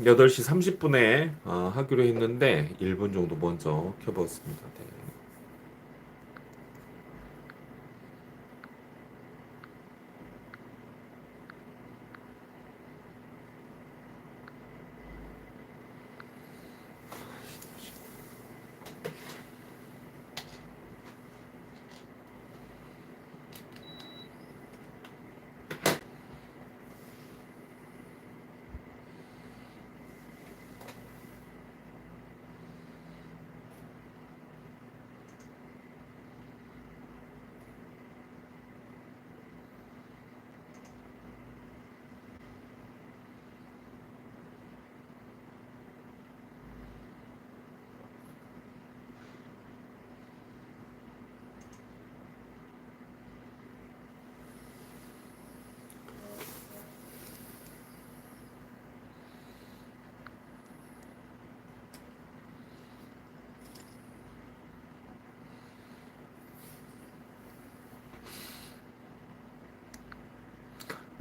8시 30분에 어, 하기로 했는데 1분 정도 먼저 켜봤습니다. 네.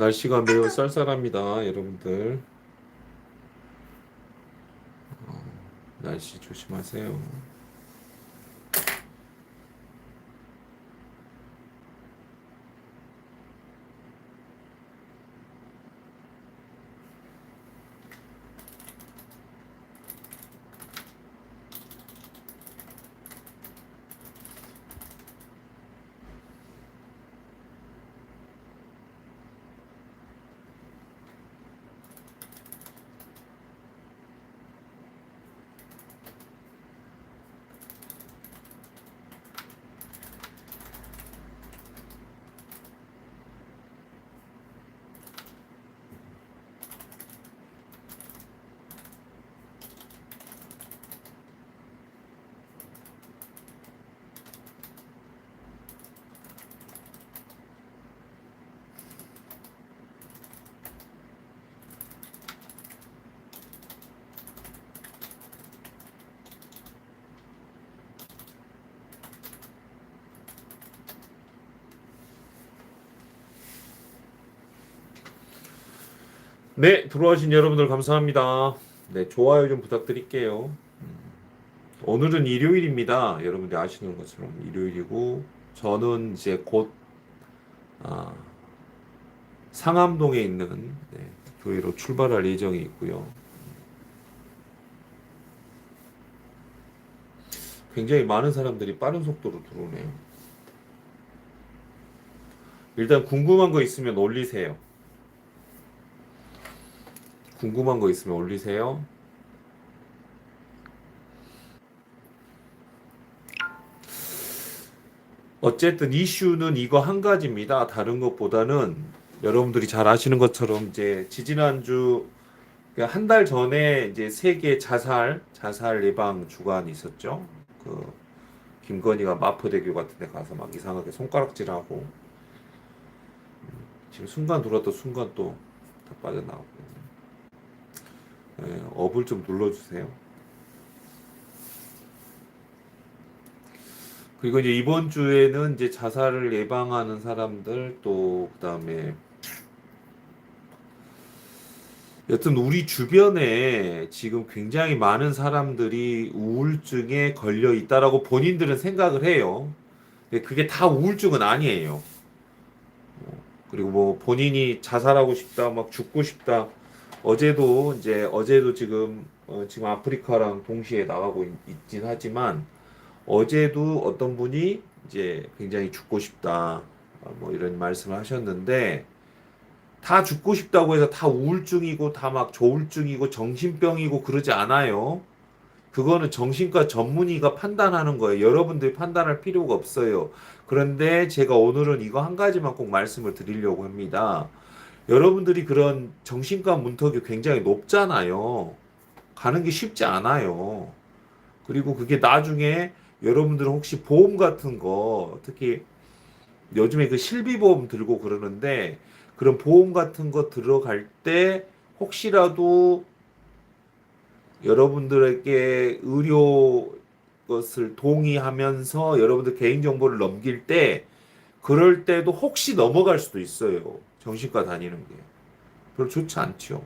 날씨가 매우 쌀쌀합니다, 여러분들. 어, 날씨 조심하세요. 네, 들어와주신 여러분들 감사합니다. 네, 좋아요 좀 부탁드릴게요. 음, 오늘은 일요일입니다. 여러분들 아시는 것처럼 일요일이고 저는 이제 곧 아, 상암동에 있는 네, 교회로 출발할 예정이 있고요. 굉장히 많은 사람들이 빠른 속도로 들어오네요. 일단 궁금한 거 있으면 올리세요. 궁금한 거 있으면 올리세요. 어쨌든 이슈는 이거 한 가지입니다. 다른 것보다는 여러분들이 잘 아시는 것처럼 이제 지지난주 그러니까 한달 전에 이제 세계 자살 자살 예방 주간이 있었죠. 그 김건희가 마포대교 같은 데 가서 막 이상하게 손가락질하고 음, 지금 순간 들어왔던 순간 또 다 빠져나오고 예, 업을 좀 눌러주세요. 그리고 이제 이번 주에는 이제 자살을 예방하는 사람들 또 그다음에 여튼 우리 주변에 지금 굉장히 많은 사람들이 우울증에 걸려 있다라고 본인들은 생각을 해요. 근데 그게 다 우울증은 아니에요. 어, 그리고 뭐 본인이 자살하고 싶다, 막 죽고 싶다. 어제도 이제 어제도 지금 어, 지금 아프리카랑 동시에 나가고 있, 있긴 하지만 어제도 어떤 분이 이제 굉장히 죽고 싶다 어, 뭐 이런 말씀을 하셨는데 다 죽고 싶다고 해서 다 우울증이고 다 막 조울증이고 정신병이고 그러지 않아요. 그거는 정신과 전문의가 판단하는 거예요. 여러분들이 판단할 필요가 없어요. 그런데 제가 오늘은 이거 한 가지만 꼭 말씀을 드리려고 합니다. 여러분들이 그런 정신과 문턱이 굉장히 높잖아요. 가는 게 쉽지 않아요. 그리고 그게 나중에 여러분들은 혹시 보험 같은 거, 특히 요즘에 그 실비보험 들고 그러는데 그런 보험 같은 거 들어갈 때 혹시라도 여러분들에게 의료 것을 동의하면서 여러분들 개인정보를 넘길 때 그럴 때도 혹시 넘어갈 수도 있어요. 정신과 다니는 게. 별로 좋지 않죠.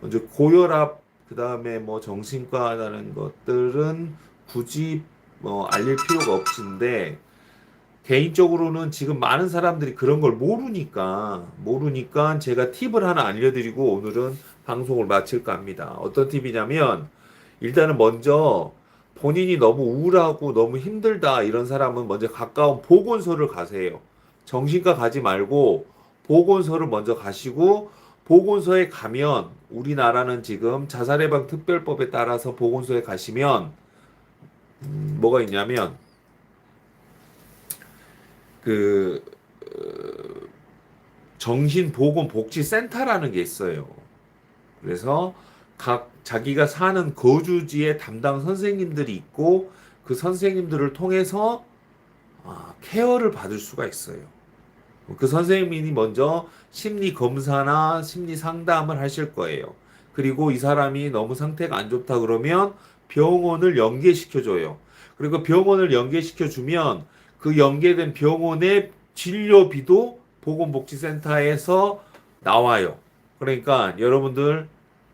먼저 고혈압 그 다음에 뭐 정신과라는 것들은 굳이 뭐 알릴 필요가 없는데 개인적으로는 지금 많은 사람들이 그런 걸 모르니까 모르니까 제가 팁을 하나 알려드리고 오늘은 방송을 마칠까 합니다. 어떤 팁이냐면 일단은 먼저 본인이 너무 우울하고 너무 힘들다 이런 사람은 먼저 가까운 보건소를 가세요. 정신과 가지 말고 보건소를 먼저 가시고 보건소에 가면 우리나라는 지금 자살예방 특별법에 따라서 보건소에 가시면 음, 뭐가 있냐면 그 어, 정신보건복지센터라는 게 있어요. 그래서 각 자기가 사는 거주지에 담당 선생님들이 있고 그 선생님들을 통해서 아, 케어를 받을 수가 있어요. 그 선생님이 먼저 심리 검사나 심리 상담을 하실 거예요. 그리고 이 사람이 너무 상태가 안 좋다 그러면 병원을 연계시켜 줘요. 그리고 병원을 연계시켜 주면 그 연계된 병원의 진료비도 보건복지센터에서 나와요. 그러니까 여러분들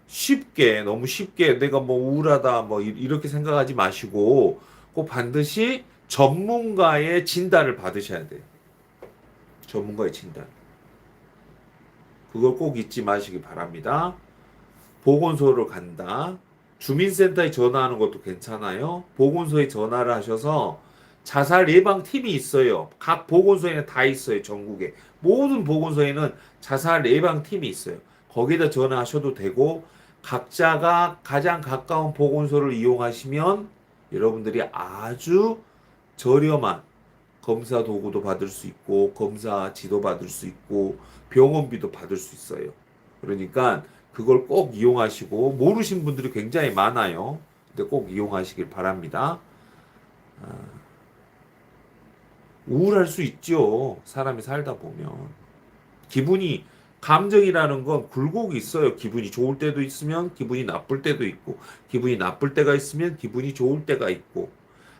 쉽게 너무 쉽게 내가 뭐 우울하다 뭐 이- 이렇게 생각하지 마시고 꼭 반드시 전문가의 진단을 받으셔야 돼요. 전문가의 진단. 그걸 꼭 잊지 마시기 바랍니다. 보건소를 간다. 주민센터에 전화하는 것도 괜찮아요. 보건소에 전화를 하셔서 자살 예방 팀이 있어요. 각 보건소에는 다 있어요. 전국에 모든 보건소에는 자살 예방 팀이 있어요. 거기다 전화하셔도 되고 각자가 가장 가까운 보건소를 이용하시면 여러분들이 아주 저렴한 검사 도구도 받을 수 있고 검사 지도 받을 수 있고 병원비도 받을 수 있어요. 그러니까 그걸 꼭 이용하시고 모르신 분들이 굉장히 많아요. 근데 꼭 이용하시길 바랍니다. 아, 우울할 수 있죠. 사람이 살다 보면 기분이 감정이라는 건 굴곡이 있어요. 기분이 좋을 때도 있으면 기분이 나쁠 때도 있고 기분이 나쁠 때가 있으면 기분이 좋을 때가 있고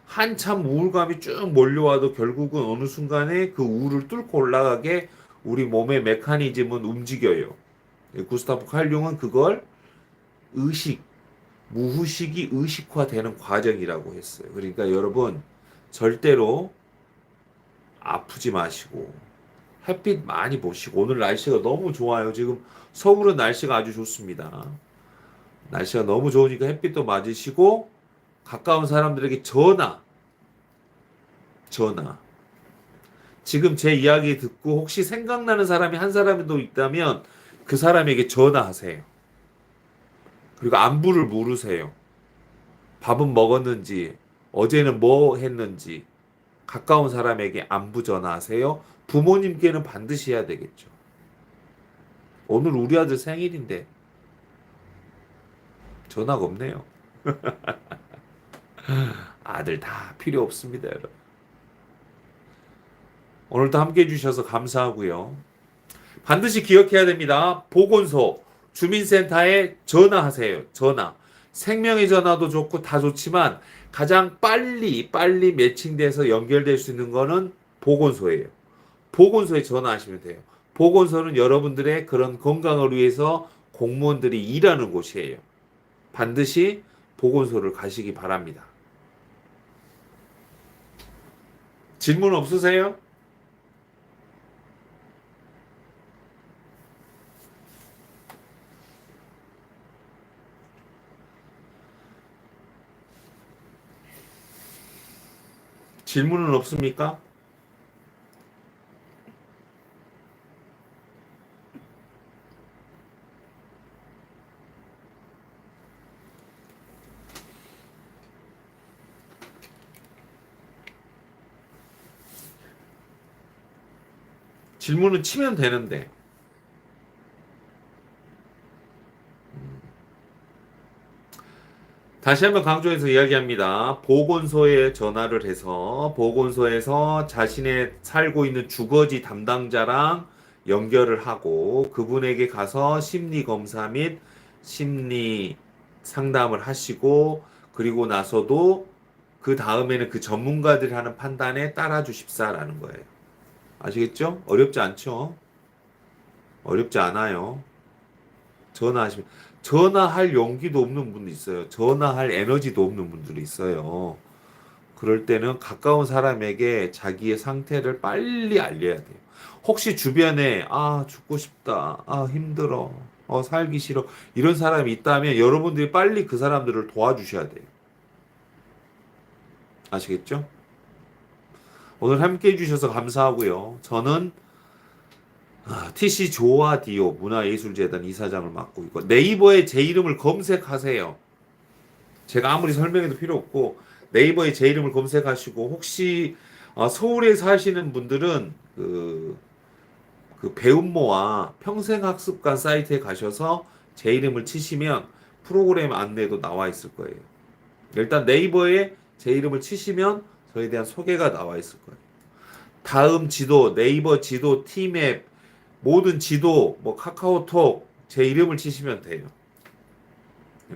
한참 우울감이 쭉 몰려와도 결국은 어느 순간에 그 우울을 뚫고 올라가게 우리 몸의 메커니즘은 움직여요. 구스타프 칼융은 그걸 의식, 무의식이 의식화되는 과정이라고 했어요. 그러니까 여러분 절대로 아프지 마시고 햇빛 많이 보시고 오늘 날씨가 너무 좋아요. 지금 서울은 날씨가 아주 좋습니다. 날씨가 너무 좋으니까 햇빛도 맞으시고 가까운 사람들에게 전화 전화 지금 제 이야기 듣고 혹시 생각나는 사람이 한 사람이도 있다면 그 사람에게 전화하세요. 그리고 안부를 물으세요. 밥은 먹었는지, 어제는 뭐 했는지, 가까운 사람에게 안부 전화하세요. 부모님께는 반드시 해야 되겠죠. 오늘 우리 아들 생일인데, 전화가 없네요. 아들 다 필요 없습니다, 여러분. 오늘도 함께 해주셔서 감사하고요. 반드시 기억해야 됩니다. 보건소, 주민센터에 전화하세요. 전화. 생명의 전화도 좋고 다 좋지만 가장 빨리 빨리 매칭돼서 연결될 수 있는 거는 보건소예요. 보건소에 전화하시면 돼요. 보건소는 여러분들의 그런 건강을 위해서 공무원들이 일하는 곳이에요. 반드시 보건소를 가시기 바랍니다. 질문 없으세요? 질문은 없습니까? 질문은 치면 되는데. 음. 다시 한번 강조해서 이야기합니다. 보건소에 전화를 해서 보건소에서 자신의 살고 있는 주거지 담당자랑 연결을 하고 그분에게 가서 심리 검사 및 심리 상담을 하시고 그리고 나서도 그 다음에는 그 전문가들이 하는 판단에 따라 주십사라는 거예요. 아시겠죠? 어렵지 않죠? 어렵지 않아요. 전화하시면 전화할 용기도 없는 분도 있어요. 전화할 에너지도 없는 분들이 있어요. 그럴 때는 가까운 사람에게 자기의 상태를 빨리 알려야 돼요. 혹시 주변에 아 죽고 싶다, 아 힘들어, 어 살기 싫어 이런 사람이 있다면 여러분들이 빨리 그 사람들을 도와주셔야 돼요. 아시겠죠? 오늘 함께 해주셔서 감사하고요. 저는 아, TC 조아디오 문화예술재단 이사장을 맡고 있고 네이버에 제 이름을 검색하세요. 제가 아무리 설명해도 필요 없고 네이버에 제 이름을 검색하시고 혹시 어, 서울에 사시는 분들은 그, 그 배움모와 평생학습관 사이트에 가셔서 제 이름을 치시면 프로그램 안내도 나와 있을 거예요. 일단 네이버에 제 이름을 치시면 저에 대한 소개가 나와 있을 거예요. 다음 지도, 네이버 지도, 티맵, 모든 지도, 뭐 카카오톡 제 이름을 치시면 돼요.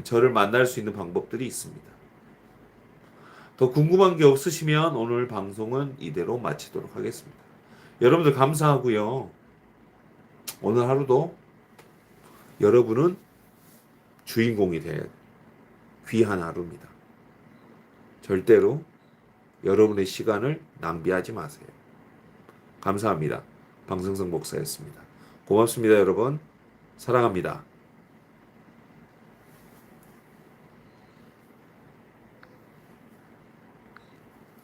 저를 만날 수 있는 방법들이 있습니다. 더 궁금한 게 없으시면 오늘 방송은 이대로 마치도록 하겠습니다. 여러분들 감사하고요. 오늘 하루도 여러분은 주인공이 될 귀한 하루입니다. 절대로 여러분의 시간을 낭비하지 마세요. 감사합니다. 방승성 목사였습니다. 고맙습니다, 여러분. 사랑합니다.